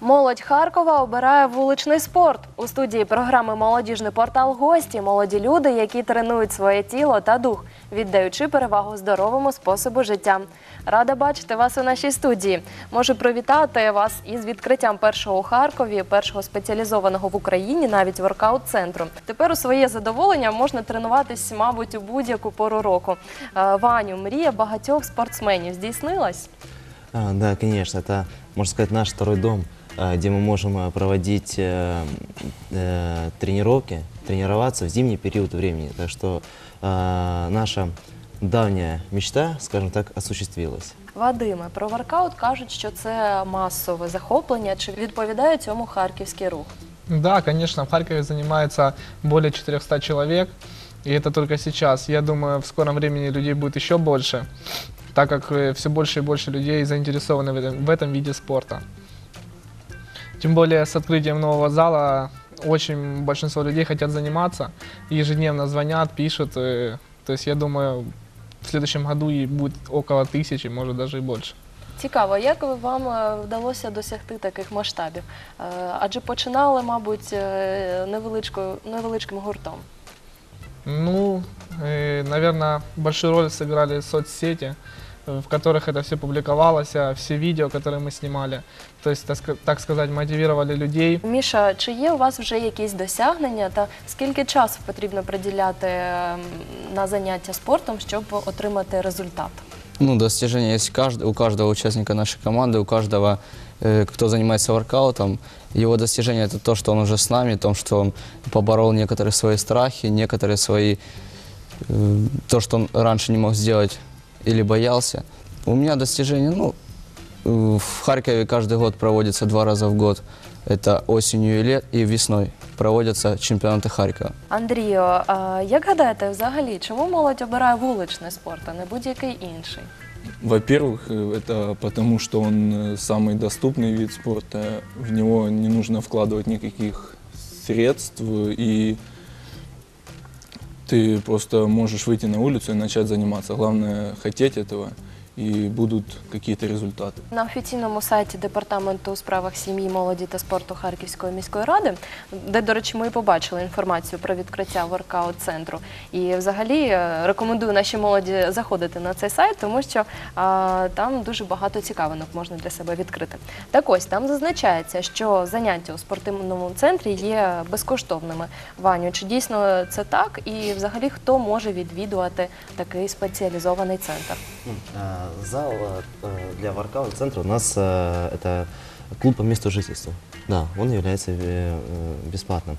Молодь Харкова обирає вуличний спорт. У студії програми Молодіжний портал гості молоді люди, які тренують своє тіло та дух, віддаючи перевагу здоровому способу життя. Рада бачити вас у нашій студії. Можу привітати вас із відкриттям першого у Харкові, першого спеціалізованого в Україні, навіть воркаут-центру. Тепер у своє задоволення можна тренуватись, мабуть, у будь-яку пору року. Е, Ваню, мрія багатьох спортсменів здійснилась. А, да, конечно, это, можно сказать, наш второй дом, где мы можем а, проводить э, э, тренировки, тренироваться в зимний период времени. Так что а, наша давняя мечта, скажем так, осуществилась. Вадиме, про воркаут кажуть, що це масове захоплення. Чи відповідає цьому харківський рух? Да, конечно, в Харькове занимается более 400 человек, и это только сейчас. Я думаю, в скором времени людей будет еще больше, так как все больше и больше людей заинтересованы в этом, в этом виде спорта. Тем более с открытием нового зала очень большинство людей хотят заниматься, и ежедневно звонят, пишут. э, То есть я думаю, в следующем году и будет около тысячи, может даже и больше. Цікаво, як ви- вам е, вдалося досягти таких масштабів? Е, Адже починали, мабуть, е, невеличкою невеличким гуртом. Ну, наверное, большую роль сыграли соцсети, э, в которых это все публиковалось, а все видео, которые мы снимали. То есть, так ска- так сказать, мотивировали людей. Міша, чи є у вас вже якісь досягнення та скільки часу потрібно приділяти е, на заняття спортом, щоб отримати результат? Ну, достижения есть кажд- у каждого участника нашей команды, у каждого, э, кто занимается воркаутом. Его достижение это то, что он уже с нами, то, что он поборол некоторые свои страхи, некоторые свои, э, то, что он раньше не мог сделать или боялся. У меня достижение, ну, э, в Харькове каждый год проводится два раза в год. Это осенью и, лет, и весной проводятся чемпионаты Харькова. Андрію, а як гадаєте, взагалі, чому молодь обирає вуличний спорт, а не будь-який інший? Во-первых, э, это потому, что он э, самый доступный вид спорта. В него не нужно вкладывать никаких средств, и ты просто можешь выйти на улицу и начать заниматься. Главное хотеть этого, и будут какие-то результаты. На офіційному сайті департаменту у справах сім'ї, молоді та спорту Харківської міської ради, де, до речі, ми і побачили інформацію про відкриття воркаут-центру. І взагалі е, рекомендую нашій молоді заходити на цей сайт, тому що а, там дуже багато цікавинок можна для себе відкрити. Так ось там зазначається, що заняття у спортивному центрі є безкоштовними. Ваню, чи дійсно це так? І взагалі хто може відвідувати такий спеціалізований центр? Зал а, э, для воркаут-центра у нас а, это клуб по месту жительства. Да, он является э, э, бесплатным.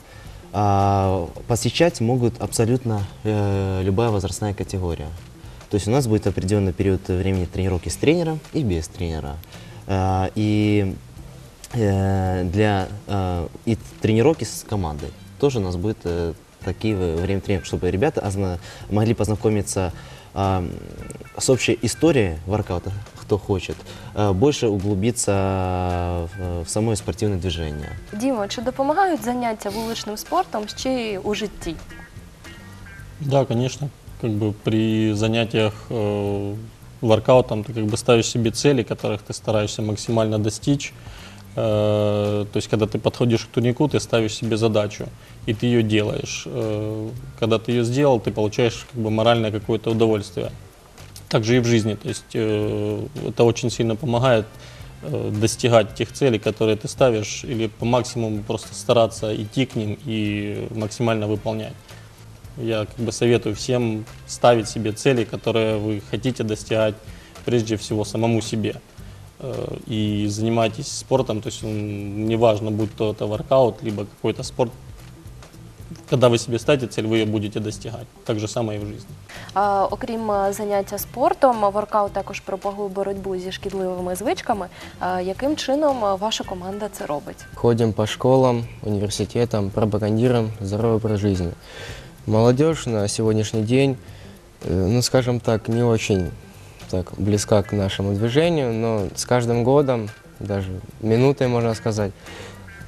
А, Посещать могут абсолютно э, любая возрастная категория. То есть у нас будет определенный период времени тренировки с тренером и без тренера. И э, для э, и тренировки с командой тоже у нас будет э, такие время тренировок, чтобы ребята могли познакомиться а, с общей историей воркаута, кто хочет, а, больше углубиться в, в самое спортивное движение. Дімо, чи допомагають заняття вуличним спортом ще й у житті? Да, конечно. Как бы при занятиях э, воркаутом ты как бы ставишь себе цели, которых ты стараешься максимально достичь. Э, то есть, когда ты подходишь к турнику, ты ставишь себе задачу, и ты ее делаешь. Э, когда ты ее сделал, ты получаешь как бы моральное какое-то удовольствие. Также и в жизни. То есть, э, это очень сильно помогает достигать тех целей, которые ты ставишь, или по максимуму просто стараться идти к ним и максимально выполнять. Я как бы советую всем ставить себе цели, которые вы хотите достигать прежде всего самому себе. Э, И занимайтесь спортом, то есть м, неважно, будь то это воркаут, либо какой-то спорт. Когда вы себе ставите цель, вы ее будете достигать. Так же самое и в жизни. А, окрім е, заняття спортом, воркаут також пропагує боротьбу зі шкідливими звичками. А, яким чином е, ваша команда це робить? Ходим по школам, университетам, пропагандируем здоровый образ жизни. Молодежь на сегодняшний день, э, ну скажем так, не очень так, близка к нашему движению, но с каждым годом, даже минутой можно сказать,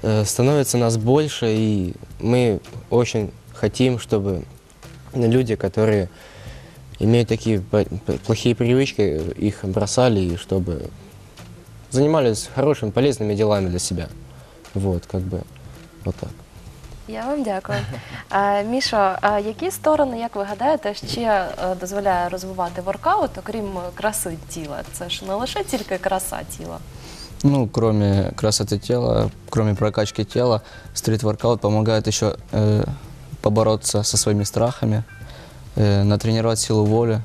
э, становится нас больше, и мы очень хотим, чтобы люди, которые имеют такие плохие привычки, их бросали, и чтобы занимались хорошими, полезными делами для себя. Вот, как бы, вот так. Я вам дякую. Е, Мішо, а які сторони, як ви гадаєте, ще е, дозволяє розвивати воркаут, окрім краси тіла? Це ж не лише тільки краса тіла. Ну, кроме красоты тела, кроме прокачки тела, стрит-воркаут помогает еще э, побороться со своими страхами, э, натренировать силу воли.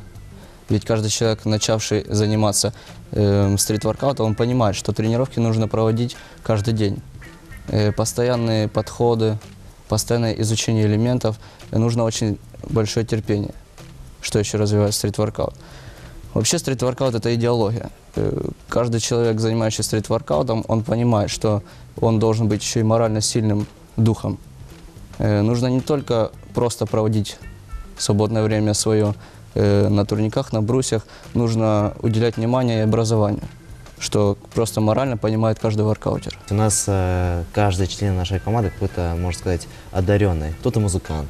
Ведь каждый человек, начавший заниматься э, стрит-воркаутом, он понимает, что тренировки нужно проводить каждый день. Э, постоянные подходы, постоянное изучение элементов, э, нужно очень большое терпение, что еще развивает стрит-воркаут. Вообще стрит-воркаут – это идеология. Э, Каждый человек, занимающийся стрит-воркаутом, он понимает, что он должен быть еще и морально сильным духом. Э, Нужно не только просто проводить свободное время свое э, на турниках, на брусьях, нужно уделять внимание и образованию, что просто морально понимает каждый воркаутер. У нас э, каждый член нашей команды какой-то, можно сказать, одаренный. Кто-то музыкант,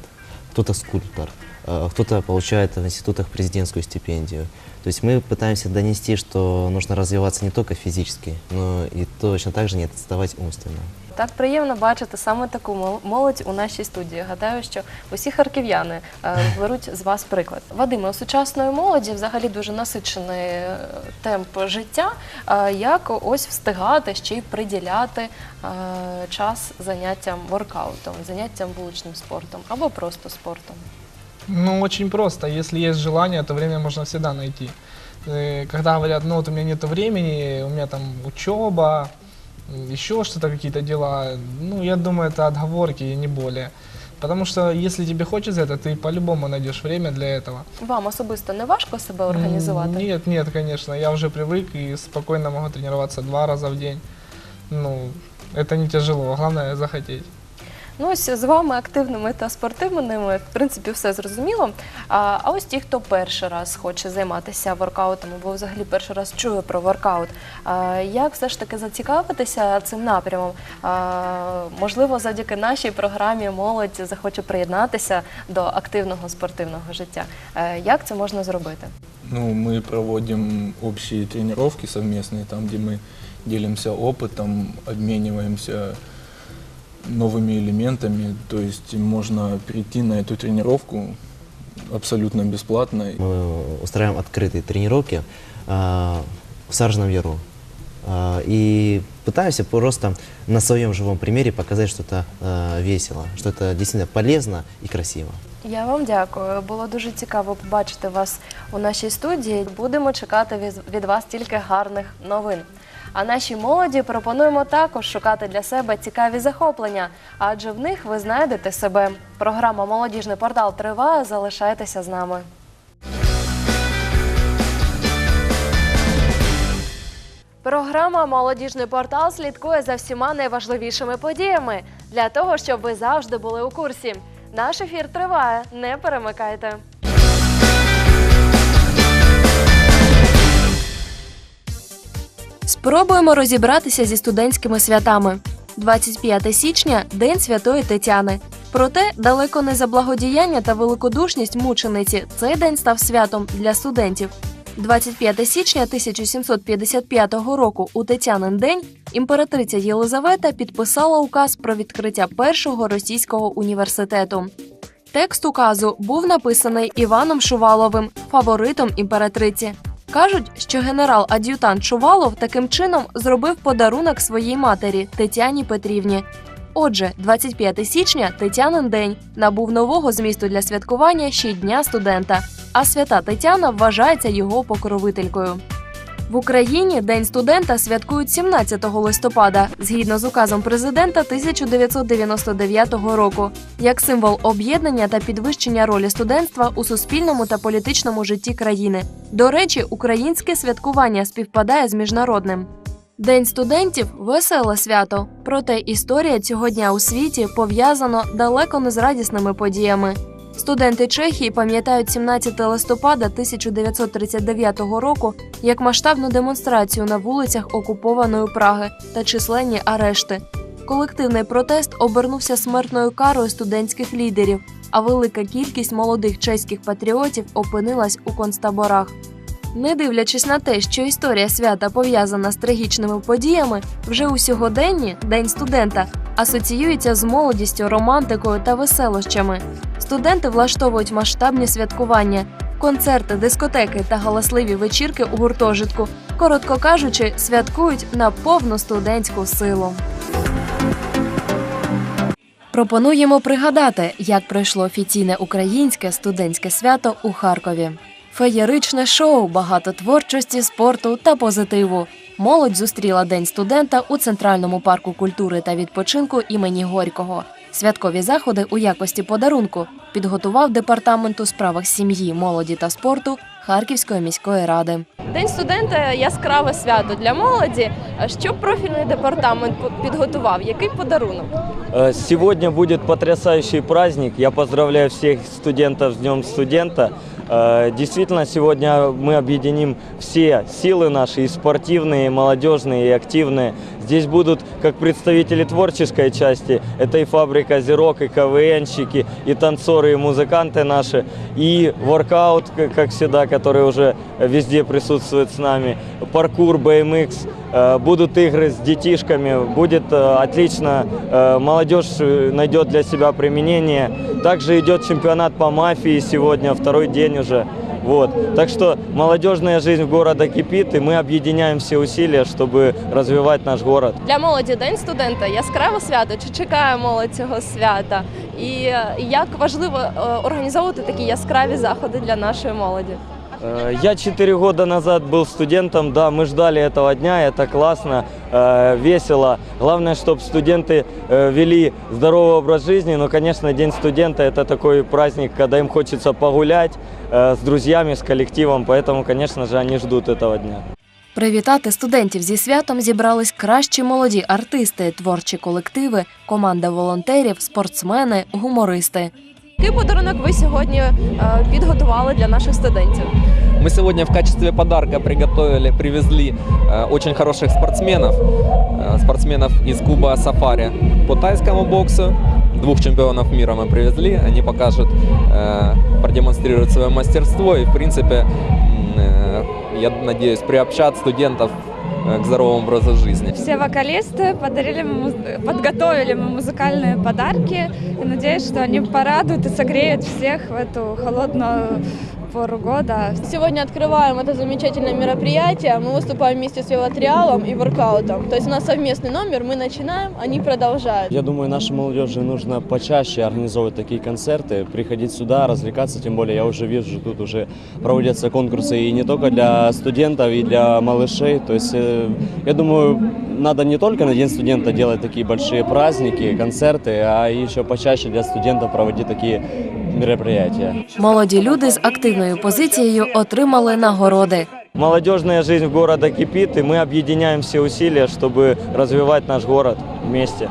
кто-то скульптор, э, кто-то получает в институтах президентскую стипендию. То есть мы пытаемся донести, что нужно развиваться не только физически, но и точно так же не отставать умственно. Так приємно бачити саме таку молодь у нашій студії. Гадаю, що усі харків'яни е, беруть з вас приклад. Вадиме, у сучасної молоді взагалі дуже насичений е, темп життя. Е, Як ось встигати ще й приділяти час заняттям воркаутом, заняттям вуличним спортом або просто спортом? Ну, очень просто. Если есть желание, то время можно всегда найти. Э, Когда говорят, ну вот у меня нет времени, у меня там учеба, еще что-то, какие-то дела, ну, я думаю, это отговорки и не более. Потому что если тебе хочется это, ты по-любому найдешь время для этого. Вам особисто не важко себе організувати? М, Нет, нет, конечно. Я уже привык и спокойно могу тренироваться два раза в день. Ну, это не тяжело, главное захотеть. Ну, ось з вами активними та спортивними, в принципі, все зрозуміло. А, а ось ті, хто перший раз хоче займатися воркаутом, або взагалі перший раз чує про воркаут, а, як все ж таки зацікавитися цим напрямом? А, можливо, завдяки нашій програмі молодь захоче приєднатися до активного спортивного життя. Е, Як це можна зробити? Ну, мы проводим общие тренировки совместные, там, где мы делимся опытом, обмениваемся новыми элементами. То есть можно прийти на эту тренировку абсолютно бесплатно. Мы устраиваем открытые тренировки э, в Саржном Яру. Э, и пытаемся просто на своем живом примере показать, что это э, весело, что это действительно полезно и красиво. Я вам дякую. Було дуже цікаво побачити вас у нашій студії. Будемо чекати від- від вас тільки гарних новин. А нашій молоді пропонуємо також шукати для себе цікаві захоплення, адже в них ви знайдете себе. Програма Молодіжний портал триває. Залишайтеся з нами. Програма Молодіжний портал слідкує за всіма найважливішими подіями для того, щоб ви завжди були у курсі. Наш ефір триває. Не перемикайте. Спробуємо розібратися зі студентськими святами. 25 січня День Святої Тетяни. Проте далеко не за благодіяння та великодушність мучениці цей день став святом для студентів. 25 січня 1755 року у Тетянин день імператриця Єлизавета підписала указ про відкриття першого російського університету. Текст указу був написаний Іваном Шуваловим, фаворитом імператриці. Кажуть, що генерал-ад'ютант Шувалов таким чином зробив подарунок своїй матері Тетяні Петрівні. Отже, 25 січня Тетянин день набув нового змісту для святкування ще й Дня студента. А свята Тетяна вважається його покровителькою. В Україні День студента святкують 17 листопада згідно з указом президента 1999 року, як символ об'єднання та підвищення ролі студентства у суспільному та політичному житті країни. До речі, українське святкування співпадає з міжнародним. День студентів веселе свято, проте історія цього дня у світі пов'язано далеко не з радісними подіями. Студенти Чехії пам'ятають 17 листопада 1939 року як масштабну демонстрацію на вулицях окупованої Праги та численні арешти. Колективний протест обернувся смертною карою студентських лідерів, а велика кількість молодих чеських патріотів опинилась у концтаборах. Не дивлячись на те, що історія свята пов'язана з трагічними подіями, вже у сьогоденні День студента асоціюється з молодістю, романтикою та веселощами. Студенти влаштовують масштабні святкування, концерти, дискотеки та галасливі вечірки у гуртожитку. Коротко кажучи, святкують на повну студентську силу. Пропонуємо пригадати, як пройшло офіційне українське студентське свято у Харкові. Феєричне шоу, багато творчості, спорту та позитиву. Молодь зустріла День студента у Центральному парку культури та відпочинку імені Горького. Святкові заходи у якості подарунку підготував департамент у справах сім'ї, молоді та спорту Харківської міської ради. День студента яскраве свято для молоді. Що профільний департамент підготував? Який подарунок? Э, Сегодня будет потрясающий праздник. Я поздравляю всех студентов с Днем студента. Э, Действительно, сегодня мы объединим все силы наши, и спортивные, и молодежные, и активные. Здесь будут как представители творческой части, это и фабрика «Зерок», и КВНщики, и танцоры, и музыканты наши, и воркаут, к- как всегда, который уже везде присутствует с нами, паркур, BMX, Э, будут игры с детишками, будет э, отлично, э, молодежь э, найдет для себя применение. Также идет чемпионат по мафии сегодня, второй день уже. Вот. Так что молодежная жизнь города кипит, и мы объединяем все усилия, чтобы развивать наш город. Для молоді День студента яскраве свято. Чи чекає молодь цього свята? І е, як важливо е, організовувати такі яскраві заходи для нашої молоді? Э, Я четыре года назад был студентом, да, мы ждали этого дня, это классно, э, весело. Главное, чтобы студенты э, вели здоровый образ жизни, но, конечно, День студента – это такой праздник, когда им хочется погулять э, с друзьями, с коллективом, поэтому, конечно же, они ждут этого дня. Привітати студентів зі святом зібрались кращі молоді артисти, творчі колективи, команда волонтерів, спортсмени, гумористи. Який подарунок ви сьогодні е, підготували для наших студентів? Мы сегодня в качестве подарка приготовили, привезли э, очень хороших спортсменов, э, спортсменов из клуба Сафари по тайскому боксу. Двух чемпионов мира мы привезли, они покажут, э, продемонстрируют свое мастерство и, в принципе, м, э, я надеюсь, приобщат студентов э, к здоровому образу жизни. Все вокалисты подарили, подготовили мы музыкальные подарки. И надеюсь, что они порадуют и согреют всех в эту холодную пору года. Сегодня открываем это замечательное мероприятие. Мы выступаем вместе с велотриалом и воркаутом. То есть у нас совместный номер, мы начинаем, они продолжают. Я думаю, нашей молодежи нужно почаще организовывать такие концерты, приходить сюда, развлекаться, тем более я уже вижу, тут уже проводятся конкурсы и не только для студентов, и для малышей. То есть, э, я думаю, надо не только на День студента делать такие большие праздники, концерты, а еще почаще для студентов проводить такие мероприятия. Молоді люди з активною позицією отримали нагороди. Молодежная жизнь города кипит, и мы объединяем все усилия, чтобы развивать наш город вместе.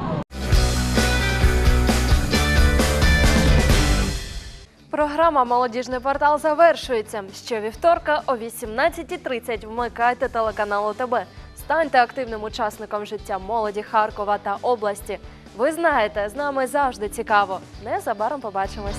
Програма Молодіжний портал завершується. Щовівторка о 18.30 вмикайте телеканал ОТБ. Станьте активним учасником життя молоді Харкова та області. Ви знаєте, з нами завжди цікаво. Незабаром побачимось.